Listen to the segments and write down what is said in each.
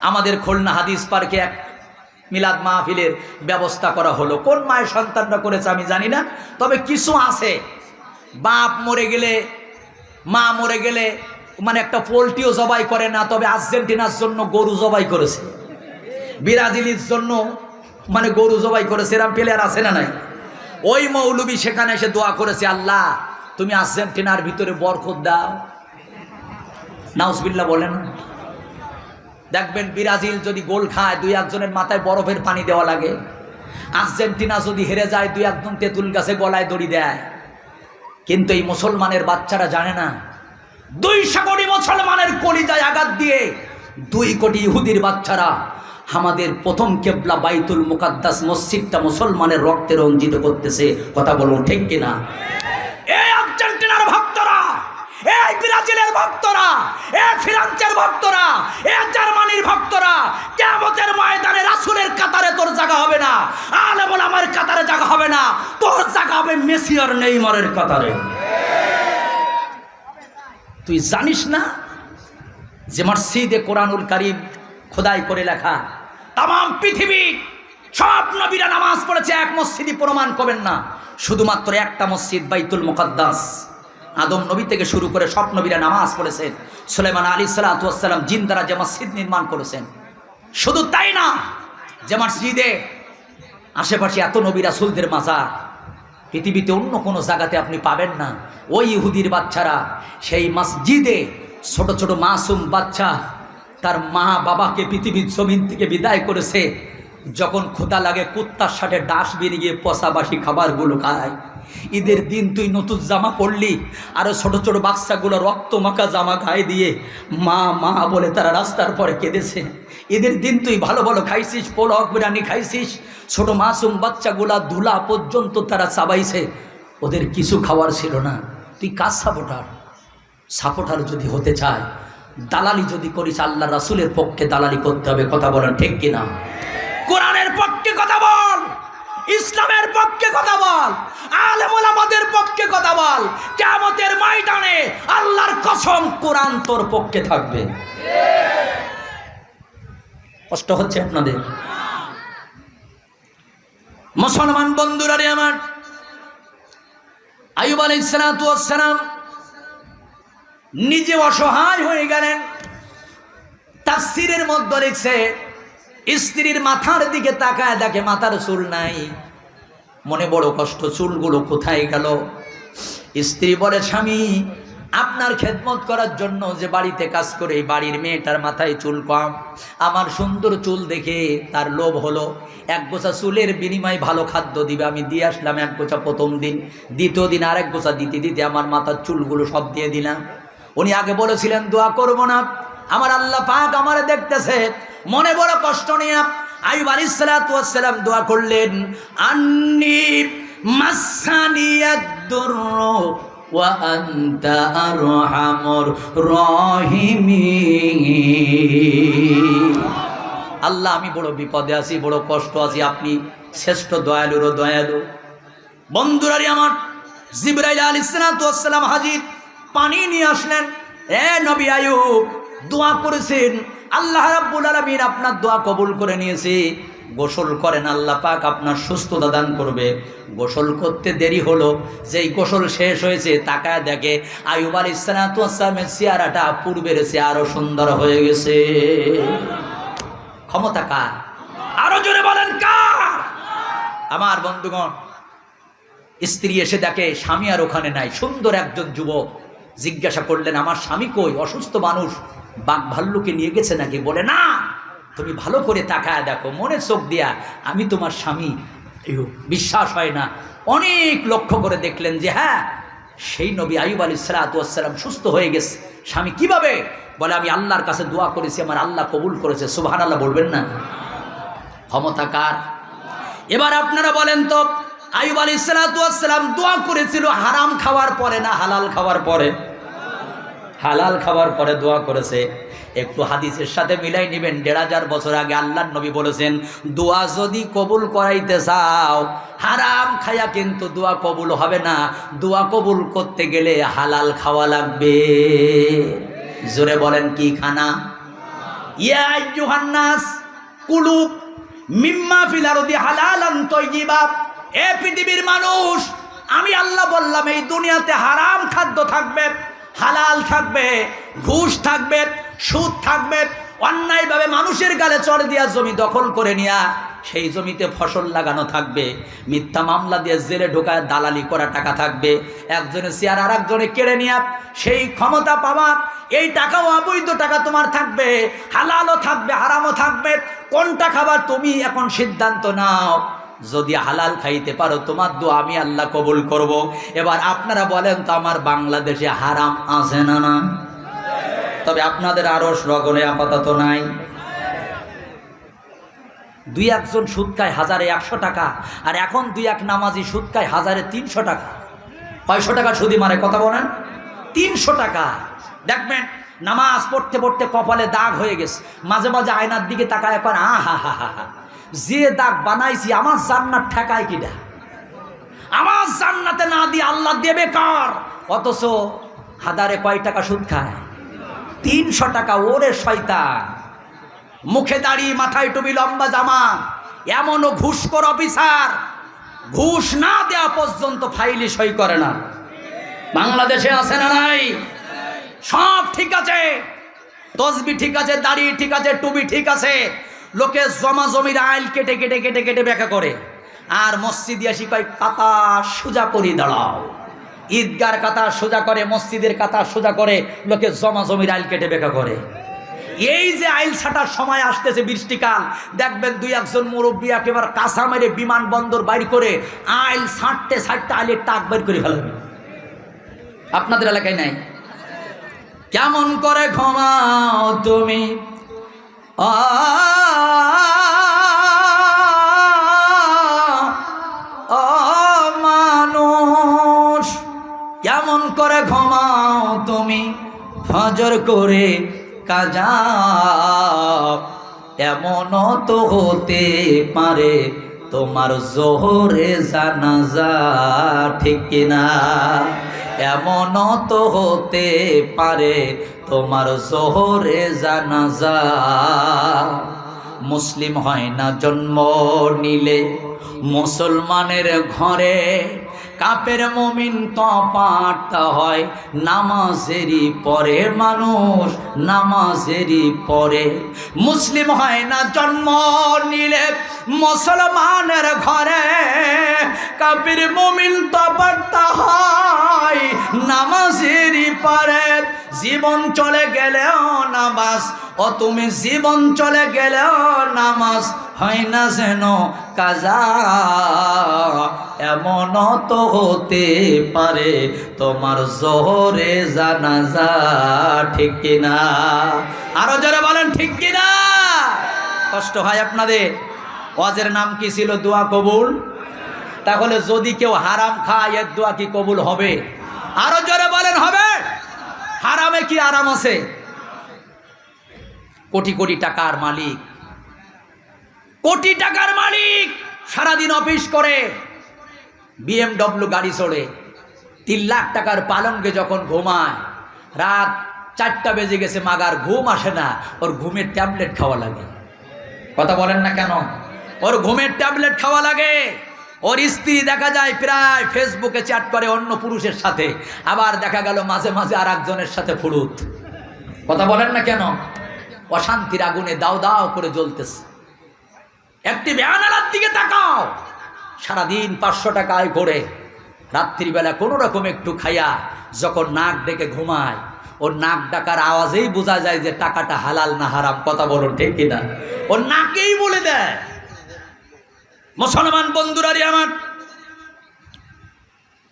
আমাদের খুলনা হাদিস পার্কে এক মিলাদ মাহফিলের ব্যবস্থা করা হলো। কোন মায়ের সন্তানরা করেছে আমি জানি না, তবে কিছু আছে। বাপ মরে গেলে, মা মরে গেলে মানে একটা পোলট্রিও জবাই করে না, তবে আর্জেন্টিনার জন্য গরু জবাই করেছে। বিরাজিলির জন্য মানে গরু জবাই করেছে এরম প্লেয়ার আছে না নাই? ওই মৌলবি সেখানে এসে দোয়া করেছে, আল্লাহ, তুমি আর্জেন্টিনার ভিতরে বরকত দাও। নাউজবিল্লা বলেন। দেখবেন ব্রাজিল যদি গোল খায়, দুই একজনের মাথায় বরফের পানি দেওয়া লাগে। আর্জেন্টিনা যদি হেরে যায়, দুই একজন তেঁতুল গাছে গলায় দড়ি দেয়। কিন্তু এই মুসলমানের বাচ্চারা জানে না দুইশো কোটি মুসলমানের কলিজায় আঘাত দিয়ে দুই কোটি ইহুদির বাচ্চারা আমাদের প্রথম কেবলা বাইতুল মুকাদ্দাস মসজিদটা মুসলমানের রক্তে রঞ্জিত করতেছে। কথা বলুন ঠিক কিনা? এই আর্জেন্টিনার ভক্তরা, এই ব্রাজিলের ভক্তরা এই ফ্রান্সের ভক্তরা এই জার্মানির ভক্তরা কেমতের ময়দানে রাসুলের কাতারে তোর জায়গা হবে না। আলে বলে, আমার কাতারে জায়গা হবে না। তোর জায়গা হবে মেসি আর নেইমারের কাতারে। তুই জানিস না যে মসজিদে কোরআনুল কারিম খোদাই করে লেখা? তাম পৃথিবী, সব নবীরা নামাজ পড়েছে, এক মসজিদই প্রমাণ করবেন না। শুধুমাত্র একটা মসজিদ, বাইতুল মুকাদ্দাস। আদম নবী থেকে শুরু করে সব নবীরা নামাজ পড়েছেন। সুলেমান আলী সালাতাম জিন দ্বারা যে মসজিদ নির্মাণ করেছেন। শুধু তাই না, যে মসজিদে আশেপাশে এত নবী রাসুলদের মাজার, পৃথিবীতে অন্য কোনো জায়গাতে আপনি পাবেন না। ওই ইহুদির বাচ্চারা সেই মসজিদে ছোট ছোট মাসুম বাচ্চা তার মা বাবাকে পৃথিবীর জমিন থেকে বিদায় করেছে। যখন ক্ষুদা লাগে কুত্তার সাথে ডাস বেরিয়ে গিয়ে পশাবাসি খাবারগুলো খায়। ঈদের দিন তুই নতুন জামা পরলি আরও ছোট ছোট বাচ্চাগুলো রক্ত মাখা জামা গায়ে দিয়ে মা মা বলে তারা রাস্তার পরে কেঁদেছে। ঈদের দিন তুই ভালো ভালো খাইছিস পোলক বিরিয়ানি খাইছিস, ছোট মাসুম বাচ্চাগুলা ধুলা পর্যন্ত তারা চাবাইছে। ওদের কিছু খাওয়ার ছিল না। তুই কাজ সাপোর্টার? সাপোর্টার যদি হতে চায়, দালালি যদি করিস, আল্লাহ রাসুলের পক্ষে দালালি করতে হবে, কথা বলেন ঠিক কিনা? কোরআনের পক্ষে কথা বল। ইসলামের পক্ষে কথা বল, আলেমুল আমাদের পক্ষে কথা বল। কেমতের ময়দানে আল্লাহর কসম কোরআন তোর পক্ষে থাকবে। কষ্ট হচ্ছে আপনাদের? মুসলমান বন্ধুরা রে আমার আয়ুব আলাইসালাম নিজে অসহায় হয়ে গেলেন, তাফসিরের মধ্যে লিখছে স্ত্রীর মাথার দিকে তাকায় দেখে মাথার চুল নাই। মনে বড় কষ্ট, চুলগুলো কোথায় গেল? স্ত্রী বলে, স্বামী, আপনার খেদমত করার জন্য যে বাড়িতে কাজ করে বাড়ির মেয়েটার মাথায় চুল কম। আমার সুন্দর চুল দেখে তার লোভ হলো। এক গোছা চুলের বিনিময়ে ভালো খাদ্য দিবে। আমি দিয়ে আসলাম এক গোছা প্রথম দিন। দ্বিতীয় দিন আরেক গোছা দিতে দিতে আমার মাথার চুলগুলো সব দিয়ে দিলাম। উনি আগে বলেছিলেন, দোয়া করব না। আমার আল্লাহ পাক আমার দেখতেছে। মনে বড় কষ্ট নিয়ে আইব আলী সালাতাম দোয়া করলেন, আন্নি আল্লাহ, আমি বড় বিপদে আছি, বড় কষ্ট আছি, আপনি শ্রেষ্ঠ দয়ালুরও দয়ালু। বন্ধুরারি আমার, জিব্রাইল আলী সালাতাম হাজির, পানি নিয়ে আসলেন, এ নবী আয়ুব দোয়া করেছেন। আল্লাহ রাব্বুল আলামিন আপনার দোয়া কবুল করে নিয়েছে। গোসল করেন, আল্লাহ পাক আপনার সুস্থতা দান করবে। গোসল করতে দেরি হলো, যেই গোসল শেষ হয়েছে, তাকায় দেখে আয়ুব আলী ইসলামের চেহারাটা পূর্বের চেয়ে আরও সুন্দর হয়ে গেছে। ক্ষমতা কার? আরও জোরে বলেন, কার? আমার বন্ধুগণ, স্ত্রী এসে দেখে, স্বামী আর ওখানে নাই, সুন্দর একজন যুবক। জিজ্ঞাসা করলেন, আমার স্বামী কই? অসুস্থ মানুষ। বাঘ ভাল্লুকে নিয়ে গেছে নাকি? বলে, না, তুমি ভালো করে তাকায় দেখো, মনে চোখ দিয়া, আমি তোমার স্বামী। বিশ্বাস হয় না। অনেক লক্ষ্য করে দেখলেন যে হ্যাঁ সেই নবী আয়ুব আলী সালাতাম সুস্থ হয়ে গেছে। স্বামী কীভাবে? বলে, আমি আল্লাহর কাছে দোয়া করেছি, আমার আল্লাহ কবুল করেছে। সুবাহান আল্লাহ বলবেন না। ক্ষমতা কার? এবার আপনারা বলেন তো আয়ুব আলী সালাতাম দোয়া করেছিল হারাম খাওয়ার পরে না হালাল খাওয়ার পরে? হালাল খাওয়ার পরে দোয়া করেছে। একটু হাদিসের সাথে মিলাই নেবেন, দেড় হাজার বছর আগে আল্লাহ নবী বলেছেন, দোয়া যদি কবুল করাইতে চাও, হারাম খায়া কিন্তু দোয়া কবুল হবে না। দোয়া কবুল করতে গেলে হালাল খাওয়া লাগবে। জোরে বলেন কি খানা? ইয়া আইয়ুহান্নাস কুলু মিম্মা ফিল আরদি হালালান তাইয়িবা এ পৃথিবীর মানুষ, আমি আল্লাহ বললাম, এই দুনিয়াতে হারাম খাদ্য থাকবে। হালাল থাকবে, ঘুষ থাকবে, সুদ থাকবে, অন্যায়ভাবে মানুষের গালে চড় দিয়া জমি দখল করে নিয়া সেই জমিতে ফসল লাগানো থাকবে, মিথ্যা মামলা দিয়ে জেলে ঢোকায় দালালি করা টাকা থাকবে, একজনে চেয়ার আর একজনে কেড়ে নিয়া সেই ক্ষমতা পাওয়ার এই টাকাও অবৈধ টাকা তোমার থাকবে, হালালও থাকবে, হারামও থাকবে, কোনটা খাবার তুমি এখন সিদ্ধান্ত নাও? যদি হালাল খাইতে পারো, তোমার দোয়া আমি আল্লাহ কবুল করব। এবার আপনারা বলেন, তো আমার বাংলাদেশে হারাম আছে না না? তবে আপনাদের আরও লগনে আপাতত নাই। দুই একজন সুদ খায় হাজারে একশো টাকা, আর এখন দুই এক নামাজি সুদ খায় হাজারে তিনশো টাকা। কয়শো টাকা সুদি মারে, কথা বলেন। তিনশো টাকা। দেখবেন, নামাজ পড়তে পড়তে কপালে দাগ হয়ে গেছে। মাঝে মাঝে আয়নার দিকে তাকায় এখন আ হা হা হা হা। যে দাগ বানাইছি, আমার জান্নাত ঠেকায় কিনা আমার জান্নাতে না দিয়ে আল্লাহ দেবে কার? অথচ হাজারে কয় টাকা সুদ খায়? তিনশো টাকা, ওরে শয়তান। মুখে দাঁড়িয়ে মাথায় টুপি, লম্বা জামা, এমনও ঘুষখোর অফিসার। ঘুষ না দেওয়া পর্যন্ত ফাইলি সই করে না। বাংলাদেশে আছে না নাই? সব ঠিক আছে। তসবি ঠিক আছে, দাড়ি ঠিক আছে টুবি ঠিক আছে। লোকে জমা জমির আইল কেটে কেটে কেটে কেটে ব্যাখ্যা করে। আর মসজিদে আসি কয়, কাতা সোজা করি দাঁড়াও। ঈদগার কাতা সোজা করে, মসজিদের কাতা সোজা করে, লোকে জমা জমির আইল কেটে ব্যাখ্যা করে। এই যে আইল ছাটার সময় আসতেছে বৃষ্টিকাল, দেখবেন দুই একজন মুরব্বী একেবারে কাঁচা মেরে বিমানবন্দর বাইর করে আইল ছাঁটতে ছাঁটতে আইলের টাক বের করে ফেলবে আপনাদের এলাকায় নাই? কেমন করে ঘুমাও তুমি? আ মানুষ, কেমন করে ঘুমাও তুমি? ফজর করে কাজা, এমনও তো হতে পারে তোমার জোহরে জানাজা, ঠিক কিনা এমনও তো হতে পারে তোমার জোহরে জানাজা। মুসলিম হয় না জন্ম নিলে মুসলমানের ঘরে কাপের মমিন তো তপাট হয়। নামাজেরই পরে মানুষ, নামাজেরই পরে। মুসলিম হয় না, জন্ম নিলে মুসলমানের ঘরে কাপের মমিন তো তপাট হয়। নামাজেরই পরে জীবন চলে গেলেও নামাজ, ও তুমি জীবন চলে গেলেও নামাজ হয় না যেন কাজা। এমন তো হতে পারে তোমার জোহরে জানাজা, ঠিক কিনা? আরও যারা বলেন, ঠিক কিনা? কষ্ট হয় আপনাদের। ওয়াজের নাম কি ছিল? দোয়া কবুল। তাহলে যদি কেউ হারাম খায়, এর দোয়া কি কবুল হবে? আরও জোরে বলেন, হবে। হারামে কি আরাম আছে? কোটি কোটি টাকার মালিক কোটি টাকার মালিক সারাদিন অফিস করে বিএমডব্লিউ গাড়ি চড়ে, তিন লাখ টাকার পালঙ্কে যখন ঘুমায়, রাত চারটা বেজে গেছে, মাগার ঘুম আসে না, ওর ঘুমের ট্যাবলেট খাওয়া লাগে। কথা বলেন না কেন? ওর ঘুমের ট্যাবলেট খাওয়া লাগে। ওর স্ত্রী দেখা যায় প্রায় ফেসবুকে চ্যাট করে অন্য পুরুষের সাথে, আবার দেখা গেল মাঝে মাঝে আর একজনের সাথে ফুরুত কথা বলেন না কেন? অশান্তির আগুনে দাও দাও করে জ্বলতেছে। একটি বেয়ানালার দিকে তাকাও। সারাদিন পাঁচশো টাকা আয় করে রাত্রিবেলা কোনো রকম একটু খাইয়া যখন নাক ডেকে ঘুমায়, ওর নাক ডাকার আওয়াজেই বোঝা যায় যে টাকাটা হালাল না হারাম, কথা বলুন ঠিক কিনা? ওর নাকেই বলে দেয়। মুসলমান বন্ধুরারি আমার,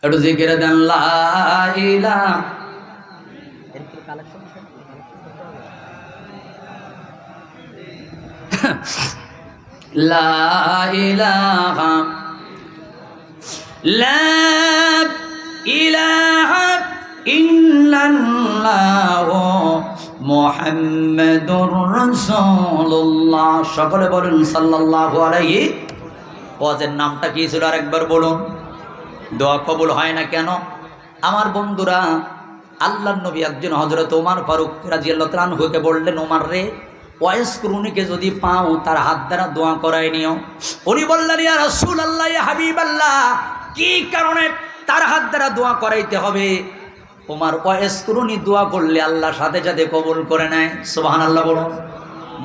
একটু জিকিরে দেন লাইলা لا إله لا إله إلا الله মোহাম্মদুর রাসূলুল্লাহ সকলে বলুন সাল্লাল্লাহু আলাইহি ওয়াজের নামটা কি ছিল আরেকবার বলুন দোয়া কবুল হয় না কেন আমার বন্ধুরা আল্লাহ নবী একজন হজরত ওমার ফারুক রাজিয়াল্লাহ তাআলাকে বললেন ওমার রে ওয়েস করুনিকে যদি পাও, তার হাত দ্বারা দোয়া করাই নিও। উনি বললেন, ইয়া রসুল আল্লাহ হাবিব আল্লাহ কি কারণে তার হাত দ্বারা দোয়া করাইতে হবে? তোমার ওয়েস করুনি দোয়া করলে আল্লাহ সাথে সাথে কবুল করে নেয়। সুবাহান আল্লাহ বলুন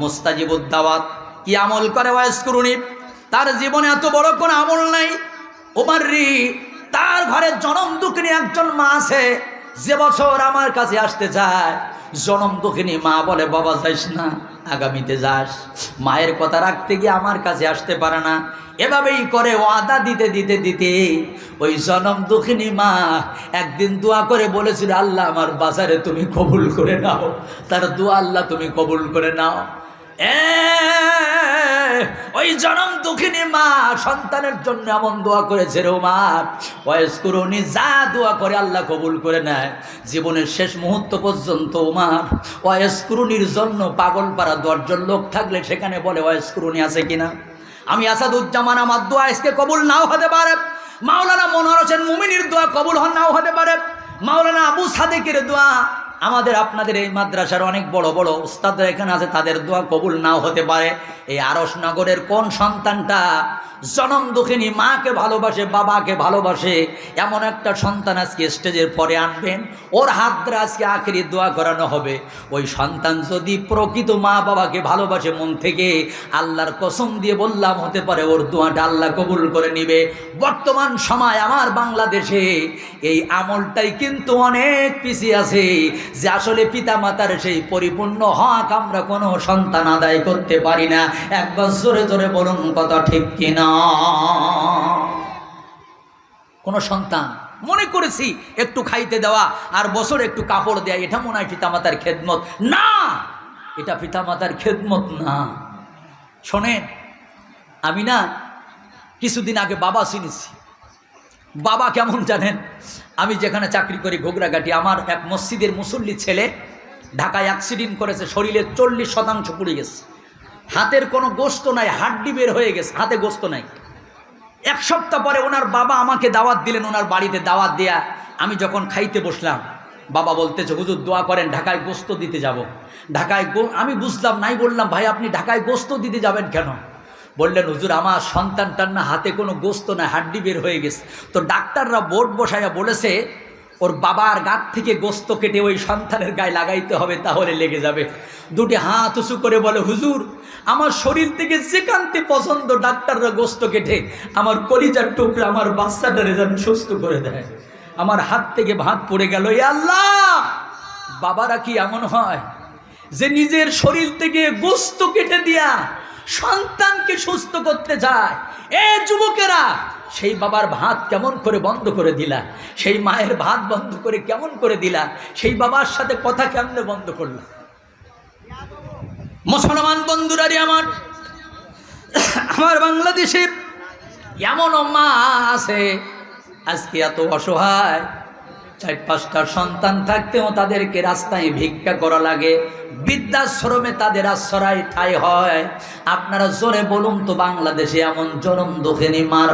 মুস্তাজিবুদ্দাওয়াত কি আমল করে ওয়েস করুনি তার জীবনে এত বড় কোনো আমল নাই। ওমার রি, তার ঘরে জনম দুঃখিনী একজন মা আছে। যে বছর আমার কাছে আসতে চায়, জনম দুঃখিনী মা বলে, বাবা যাইস না। আগামীতে যাস। মায়ের কথা রাখতে গিয়ে আমার কাছে আসতে পারে না। এভাবেই করে ওয়াদা দিতে দিতে দিতে ওই জনম দুঃখিনী মা একদিন দোয়া করে বলেছিল, আল্লাহ আমার বাজারে তুমি কবুল করে নাও। তার দোয়া আল্লাহ তুমি কবুল করে নাও। ওই জনম দুঃখিনী মা সন্তানের জন্য এমন দোয়া করেছে রে মা বয়স করুনি যা দোয়া করে আল্লাহ কবুল করে নেয়। জীবনের শেষ মুহূর্ত পর্যন্ত ওমার ওয়েস করুনির জন্য পাগল পাড়া দশজন লোক থাকলে সেখানে বলে ওয়েস করুনি আছে কিনা? আমি আসাদুজ্জামান, আমার দোয়া আজকে কবুল নাও হতে পারে। মাওলানা মনোহর হোসেন মুমিনীর দোয়া কবুল হন নাও হতে পারে। মাওলানা আবু সাদেকের দোয়া আমাদের, আপনাদের এই মাদ্রাসার অনেক বড় বড় উস্তাদরা এখানে আছে, তাদের দোয়া কবুল নাও হতে পারে। এই আরসনগরের কোন সন্তানটা জনম দুঃখিনী মাকে ভালোবাসে, বাবাকে ভালোবাসে, এমন একটা সন্তান আজকে স্টেজের পরে আনবেন। ওর হাত ধরে আজকে আখেরি দোয়া করানো হবে। ওই সন্তান যদি প্রকৃত মা বাবাকে ভালোবাসে মন থেকে, আল্লাহর কসম দিয়ে বললাম হতে পারে ওর দোয়াটা আল্লাহ কবুল করে নিবে। বর্তমান সময় আমার বাংলাদেশে এই আমলটাই কিন্তু অনেক পিছিয়ে আছে। যে আসলে পিতা মাতার সেই পরিপূর্ণ হক আমরা কোনো সন্তান আদায় করতে পারি না। একবার জোরে জোরে বলুন কথা ঠিক কিনা? কোনো সন্তান, মনে করেছি একটু খাইতে দেওয়া আর বছর একটু কাপড় দেয়া, এটা মনে হয় পিতামাতার খেদমত। না, এটা পিতামাতার খেদমত না। শোনেন, আমি না কিছুদিন আগে বাবা চিনেছি। বাবা কেমন জানেন? আমি যেখানে চাকরি করি ঘোগরাঘাটি, আমার এক মসজিদের মুসল্লি ছেলে ঢাকায় অ্যাক্সিডেন্ট করেছে, শরীরে চল্লিশ শতাংশ পুড়ে গেছে। হাতের কোনো গোস্ত নাই, হাড্ডি বের হয়ে গেছে, হাতে গোস্ত নাই। এক সপ্তাহ পরে ওনার বাবা আমাকে দাওয়াত দিলেন, ওনার বাড়িতে দাওয়াত দেয়া। আমি যখন খাইতে বসলাম, বাবা বলতেছে, হুজুর, দোয়া করেন, ঢাকায় গোস্ত দিতে যাব। ঢাকায় আমি বুঝলাম, নাই বললাম, ভাই, আপনি ঢাকায় গোস্ত দিতে যাবেন কেন? বললেন, হুজুর, আমার সন্তানটার না হাতে কোনো গোস্ত না, হাড্ডি বের হয়ে গেছে। তো ডাক্তাররা বোর্ড বসাইয়া বলেছে, ওর বাবার গাত থেকে গোস্ত কেটে ওই সন্তানের গায়ে লাগাইতে হবে, তাহলে লেগে যাবে। দুটি হাত উঁচু করে বলে, হুজুর, আমার শরীর থেকে যেখানতে পছন্দ ডাক্তাররা গোস্ত কেটে, আমার কলিজার টুকরা আমার বাচ্চাটারে যেন সুস্থ করে দেয়। আমার হাত থেকে ভাত পড়ে গেল, এ আল্লাহ, বাবারা কি এমন হয় যে নিজের শরীর থেকে গোস্ত কেটে দিয়া সন্তানকে সুস্থ করতে যায়। এ যুবকেরা, সেই বাবার ভাত কেমন করে বন্ধ করে দিলা? সেই মায়ের ভাত বন্ধ করে কেমন করে দিলা? সেই বাবার সাথে কথা কেমনে বন্ধ করলা? মুসলমান বন্ধুরারি আমার আমার বাংলাদেশে এমন মা আছে, আজকে এত অসহায়। চার পাঁচটা সন্তান থাকতেও তাদেরকে রাস্তায় ভিক্ষা করা লাগে। বৃদ্ধাশ্রমে তাদের আশ্রয় ঠাই হয়। আপনারা জোরে বলুন তো, বাংলাদেশে এমন জনম দোষেনি, মার